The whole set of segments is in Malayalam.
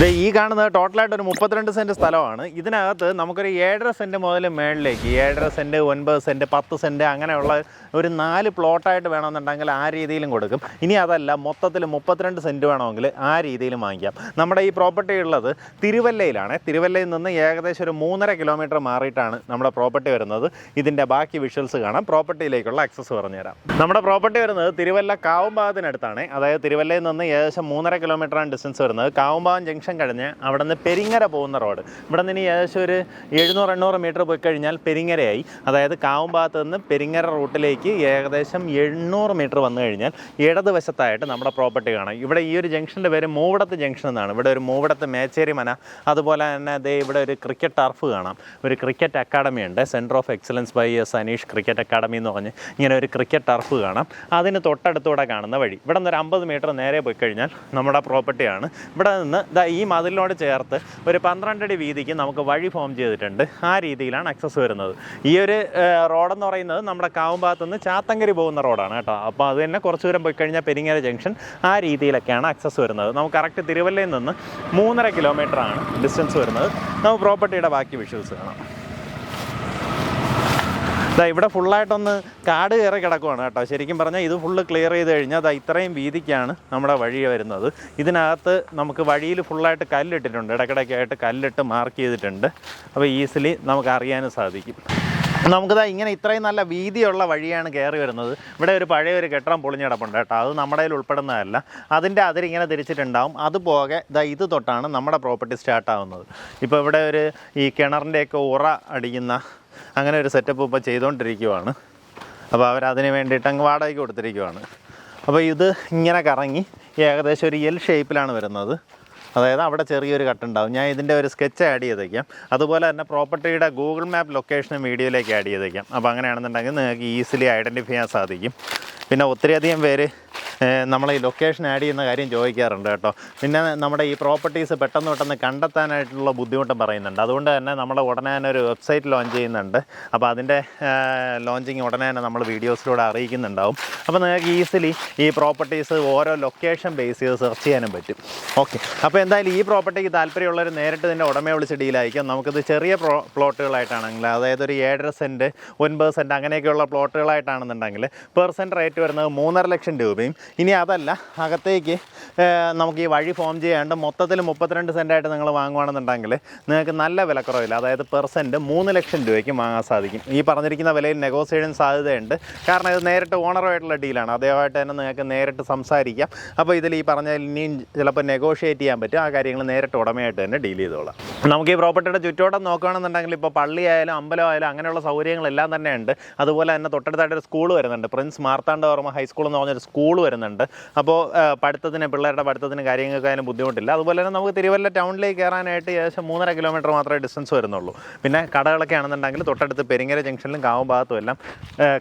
ദേ ഈ കാണുന്നത് ടോട്ടലായിട്ട് ഒരു മുപ്പത്തിരണ്ട് സെന്റ് സ്ഥലമാണ്. ഇതിനകത്ത് നമുക്കൊരു ഏഴര സെന്റ് മുതൽ മേളിലേക്ക് ഏഴര സെന്റ് ഒൻപത് സെന്റ് പത്ത് സെന്റ് അങ്ങനെയുള്ള ഒരു നാല് പ്ലോട്ടായിട്ട് വേണമെന്നുണ്ടെങ്കിൽ ആ രീതിയിലും കൊടുക്കും. ഇനി അതല്ല മൊത്തത്തിൽ മുപ്പത്തിരണ്ട് സെന്റ് വേണമെങ്കിൽ ആ രീതിയിലും വാങ്ങിക്കാം. നമ്മുടെ ഈ പ്രോപ്പർട്ടി ഉള്ളത് തിരുവല്ലയിലാണ്. തിരുവല്ലയിൽ നിന്ന് ഏകദേശം ഒരു മൂന്നര കിലോമീറ്റർ മാറിയിട്ടാണ് നമ്മുടെ പ്രോപ്പർട്ടി വരുന്നത്. ഇതിന്റെ ബാക്കി വിഷ്വൽസ് കാണാം. പ്രോപ്പർട്ടിയിലേക്കുള്ള ആക്സസ് പറഞ്ഞുതരാം. നമ്മുടെ പ്രോപ്പർട്ടി വരുന്നത് തിരുവല്ല കാവുംഭാഗത്തിനടുത്താണ് അതായത് തിരുവല്ലയിൽ നിന്ന് ഏകദേശം മൂന്നര കിലോമീറ്ററാണ് ഡിസ്റ്റൻസ് വരുന്നത്. കാവുംഭാഗം ജംഗ്ഷൻ കഴിഞ്ഞ് അവിടെ നിന്ന് പെരിങ്ങര പോകുന്ന റോഡ്. ഇവിടെ നിന്ന് ഇനി ഏകദേശം ഒരു എഴുന്നൂറ് എണ്ണൂറ് മീറ്റർ പോയി കഴിഞ്ഞാൽ പെരിങ്ങരയായി. അതായത് കാവുംഭാഗത്ത് നിന്ന് പെരിങ്ങര റൂട്ടിലേക്ക് ഏകദേശം എണ്ണൂറ് മീറ്റർ വന്നു കഴിഞ്ഞാൽ ഇടതുവശത്തായിട്ട് നമ്മുടെ പ്രോപ്പർട്ടി കാണാം. ഇവിടെ ഈ ഒരു ജംഗ്ഷന്റെ പേര് മൂവിടത്ത് ജംഗ്ഷൻ എന്നാണ്. ഇവിടെ ഒരു മൂവിടത്ത് മേച്ചേരി മന അതുപോലെ തന്നെ അതേ ഇവിടെ ഒരു ക്രിക്കറ്റ് ടർഫ് കാണാം. ഒരു ക്രിക്കറ്റ് അക്കാഡമി ഉണ്ട്. Centre of excellence by S Aneesh cricket academy എന്ന് പറഞ്ഞ് ഇങ്ങനെ ഒരു ക്രിക്കറ്റ് ടർഫ് കാണാം. അതിന് തൊട്ടടുത്തൂടെ കാണുന്ന വഴി. ഇവിടെ നിന്ന് ഒരു അമ്പത് മീറ്റർ നേരെ പോയി കഴിഞ്ഞാൽ നമ്മുടെ പ്രോപ്പർട്ടിയാണ്. ഇവിടെ നിന്ന് ദാ ഈ മതിലിനോട് ചേർത്ത് ഒരു പന്ത്രണ്ടടി വീതിക്ക് നമുക്ക് വഴി ഫോം ചെയ്തിട്ടുണ്ട്. ആ രീതിയിലാണ് അക്സസ് വരുന്നത്. ഈ ഒരു റോഡെന്ന് പറയുന്നത് നമ്മുടെ കാവുംഭാഗത്ത് നിന്ന് ചാത്തങ്കരി പോകുന്ന റോഡാണ് കേട്ടോ. അപ്പോൾ അത് തന്നെ കുറച്ച് ദൂരം പോയി കഴിഞ്ഞാൽ പെരിങ്ങര ജംഗ്ഷൻ ആ രീതിയിലൊക്കെയാണ് അക്സസ് വരുന്നത്. നമുക്ക് കറക്റ്റ് തിരുവല്ലയിൽ നിന്ന് മൂന്നര കിലോമീറ്റർ ആണ് ഡിസ്റ്റൻസ് വരുന്നത്. നമുക്ക് പ്രോപ്പർട്ടിയുടെ ബാക്കി വിഷ്വൽസ് കാണാം. ദാ ഇവിടെ ഫുള്ളായിട്ടൊന്ന് കാട് കയറി കിടക്കുവാണ് കേട്ടോ. ശരിക്കും പറഞ്ഞാൽ ഇത് ഫുള്ള് ക്ലിയർ ചെയ്ത് കഴിഞ്ഞാൽ ദാ ഇത്രയും വീതിക്കാണ് നമ്മുടെ വഴി വരുന്നത്. ഇതിനകത്ത് നമുക്ക് വഴിയിൽ ഫുള്ളായിട്ട് കല്ലിട്ടിട്ടുണ്ട്. ഇടയ്ക്കിടയ്ക്കായിട്ട് കല്ലിട്ട് മാർക്ക് ചെയ്തിട്ടുണ്ട്. അപ്പോൾ ഈസിലി നമുക്ക് അറിയാനും സാധിക്കും. നമുക്കിതാ ഇങ്ങനെ ഇത്രയും നല്ല വീതിയുള്ള വഴിയാണ് കയറി വരുന്നത്. ഇവിടെ ഒരു പഴയ ഒരു കെട്ടിടം പൊളിഞ്ഞിടപ്പുണ്ട് കേട്ടോ. അത് നമ്മുടെ കയ്യിൽ ഉൾപ്പെടുന്നതല്ല. അതിന്റെ അതിരിങ്ങനെ തിരിച്ചിട്ടുണ്ടാവും. അതുപോകെ ഇതാ ഇത് തൊട്ടാണ് നമ്മുടെ പ്രോപ്പർട്ടി സ്റ്റാർട്ട് ആവുന്നത്. ഇപ്പോൾ ഇവിടെ ഒരു ഈ കിണറിന്റെയൊക്കെ ഉറ അടിക്കുന്ന അങ്ങനെ ഒരു സെറ്റപ്പ് ഇപ്പോൾ ചെയ്തുകൊണ്ടിരിക്കുവാണ് അപ്പോൾ അവരതിന് വേണ്ടിയിട്ട് അങ്ങ് വാടകയ്ക്ക് കൊടുത്തിരിക്കുവാണ്. അപ്പോൾ ഇത് ഇങ്ങനെ കറങ്ങി ഏകദേശം ഒരു എൽ ഷേപ്പിലാണ് വരുന്നത്. അതായത് അവിടെ ചെറിയൊരു കട്ടുണ്ടാവും ഞാൻ ഇതിന്റെ ഒരു സ്കെച്ച് ആഡ് ചെയ്തേക്കാം. അതുപോലെ തന്നെ പ്രോപ്പർട്ടിയുടെ ഗൂഗിൾ മാപ്പ് ലൊക്കേഷനും വീഡിയോയിലേക്ക് ആഡ് ചെയ്തേക്കാം. അപ്പോൾ അങ്ങനെയാണെന്നുണ്ടെങ്കിൽ നിങ്ങൾക്ക് ഈസിലി ഐഡന്റിഫൈ ചെയ്യാൻ സാധിക്കും. പിന്നെ ഒത്തിരിയധികം പേര് നമ്മൾ ഈ ലൊക്കേഷൻ ആഡ് ചെയ്യുന്ന കാര്യം ചോദിക്കാറുണ്ട് കേട്ടോ. പിന്നെ നമ്മുടെ ഈ പ്രോപ്പർട്ടീസ് പെട്ടെന്ന് പെട്ടെന്ന് കണ്ടെത്താനായിട്ടുള്ള ബുദ്ധിമുട്ടും പറയുന്നുണ്ട്. അതുകൊണ്ട് തന്നെ നമ്മൾ ഉടനെ തന്നെ ഒരു വെബ്സൈറ്റ് ലോഞ്ച് ചെയ്യുന്നുണ്ട്. അപ്പോൾ അതിന്റെ ലോഞ്ചിങ് ഉടനെ തന്നെ നമ്മൾ വീഡിയോസിലൂടെ അറിയിക്കുന്നുണ്ടാവും. അപ്പോൾ നിങ്ങൾക്ക് ഈസിലി ഈ പ്രോപ്പർട്ടീസ് ഓരോ ലൊക്കേഷൻ ബേസ് ചെയ്ത് സെർച്ച് ചെയ്യാനും പറ്റും. ഓക്കെ അപ്പോൾ എന്തായാലും ഈ പ്രോപ്പർട്ടിക്ക് താല്പര്യമുള്ളവർ നേരിട്ട് ഇതിന്റെ ഉടമയെ വിളിച്ച് ഡീലായിരിക്കും നമുക്കിത് ചെറിയ പ്രോ പ്ലോട്ടുകളായിട്ടാണെങ്കിൽ അതായത് ഒരു ഏഴര സെന്റ് ഒൻപത് സെന്റ് അങ്ങനെയൊക്കെയുള്ള പ്ലോട്ടുകളായിട്ടാണെന്നുണ്ടെങ്കിൽ പെർ സെന്റ് റേറ്റ് വരുന്നത് മൂന്നര ലക്ഷം രൂപയും ഇനി അതല്ല അകത്തേക്ക് നമുക്ക് ഈ വഴി ഫോം ചെയ്യാണ്ട് മൊത്തത്തിൽ മുപ്പത്തിരണ്ട് സെന്റായിട്ട് നിങ്ങൾ വാങ്ങുകയാണെന്നുണ്ടെങ്കിൽ നിങ്ങൾക്ക് നല്ല വിലക്കുറവില്ല. അതായത് പെർസെന്റ് മൂന്ന് ലക്ഷം രൂപയ്ക്ക് വാങ്ങാൻ സാധിക്കും. ഈ പറഞ്ഞിരിക്കുന്ന വിലയിൽ നെഗോസിയേഷൻ സാധ്യതയുണ്ട്. കാരണം ഇത് നേരിട്ട് ഓണറുമായിട്ടുള്ള ഡീലാണ്. അദ്ദേഹമായിട്ട് തന്നെ നിങ്ങൾക്ക് നേരിട്ട് സംസാരിക്കാം. അപ്പോൾ ഇതിൽ ഈ പറഞ്ഞ ഇനിയും ചിലപ്പോൾ നെഗോഷിയേറ്റ് ചെയ്യാൻ പറ്റും. ആ കാര്യങ്ങൾ നേരിട്ട് ഉടമയായിട്ട് തന്നെ ഡീൽ ചെയ്തോളാം. നമുക്ക് ഈ പ്രോപ്പർട്ടിയുടെ ചുറ്റോട്ടം നോക്കുകയാണെന്നുണ്ടെങ്കിൽ ഇപ്പോൾ പള്ളിയായാലും അമ്പലമായാലും അങ്ങനെയുള്ള സൗകര്യങ്ങളെല്ലാം തന്നെ ഉണ്ട് അതുപോലെ തന്നെ തൊട്ടടുത്തായിട്ട് ഒരു സ്കൂൾ വരുന്നുണ്ട്. പ്രിൻസ് മാർത്താണ്ഡവർമ്മ ഹൈസ്കൂൾ എന്ന് പറഞ്ഞൊരു സ്കൂൾ വരുന്നുണ്ട്. അപ്പോൾ ആ, പഠിത്തത്തിന് പിള്ളേരുടെ പഠിത്തത്തിന് കാര്യങ്ങൾക്കായാലും ബുദ്ധിമുട്ടില്ല. അതുപോലെ തന്നെ നമുക്ക് തിരുവല്ല ടൗണിലേക്ക് കയറാനായിട്ട് ഏകദേശം മൂന്നര കിലോമീറ്റർ മാത്രമേ ഡിസ്റ്റൻസ് വരുന്നുള്ളൂ. പിന്നെ കടകളൊക്കെ ആണെന്നുണ്ടെങ്കിൽ തൊട്ടടുത്ത് പെരിങ്ങര ജംഗ്ഷനിലും കാവും ഭാഗത്തും എല്ലാം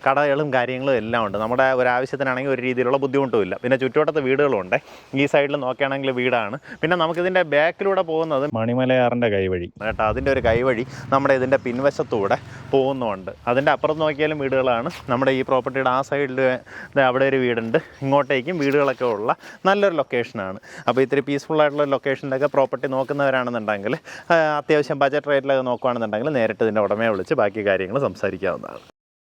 കടകളും കാര്യങ്ങളും എല്ലാം ഉണ്ട്. നമ്മുടെ ഒരു ആവശ്യത്തിനാണെങ്കിൽ ഒരു രീതിയിലുള്ള ബുദ്ധിമുട്ടുമില്ല പിന്നെ ചുറ്റുവട്ടത്ത് വീടുകളും ഉണ്ട്. ഈ സൈഡിൽ നോക്കുകയാണെങ്കിൽ വീടാണ്. പിന്നെ നമുക്കിതിന്റെ ബാക്കിലൂടെ പോകുന്നത് മണിമലയാറിന്റെ കൈവഴി. കേട്ടോ അതിന്റെ ഒരു കൈവഴി നമ്മുടെ ഇതിന്റെ പിൻവശത്തൂടെ പോകുന്നുണ്ട്. അതിന്റെ അപ്പുറത്ത് നോക്കിയാലും വീടുകളാണ്. നമ്മുടെ ഈ പ്രോപ്പർട്ടിയുടെ ആ സൈഡിൽ അവിടെ ഒരു വീടുണ്ട്. ഇങ്ങോട്ടേക്കും വീടുകളൊക്കെ ഉള്ള നല്ലൊരു ലൊക്കേഷനാണ് അപ്പോൾ ഇത്തിരി പീസ്ഫുൾ ആയിട്ടുള്ള ലൊക്കേഷനിലൊക്കെ പ്രോപ്പർട്ടി നോക്കുന്നവരാണെന്നുണ്ടെങ്കിൽ അത്യാവശ്യം ബജറ്റ് റേറ്റിലൊക്കെ നോക്കുകയാണെന്നുണ്ടെങ്കിൽ നേരിട്ട് ഇതിന്റെ ഉടമയെ വിളിച്ച് ബാക്കി കാര്യങ്ങൾ സംസാരിക്കാവുന്നതാണ്.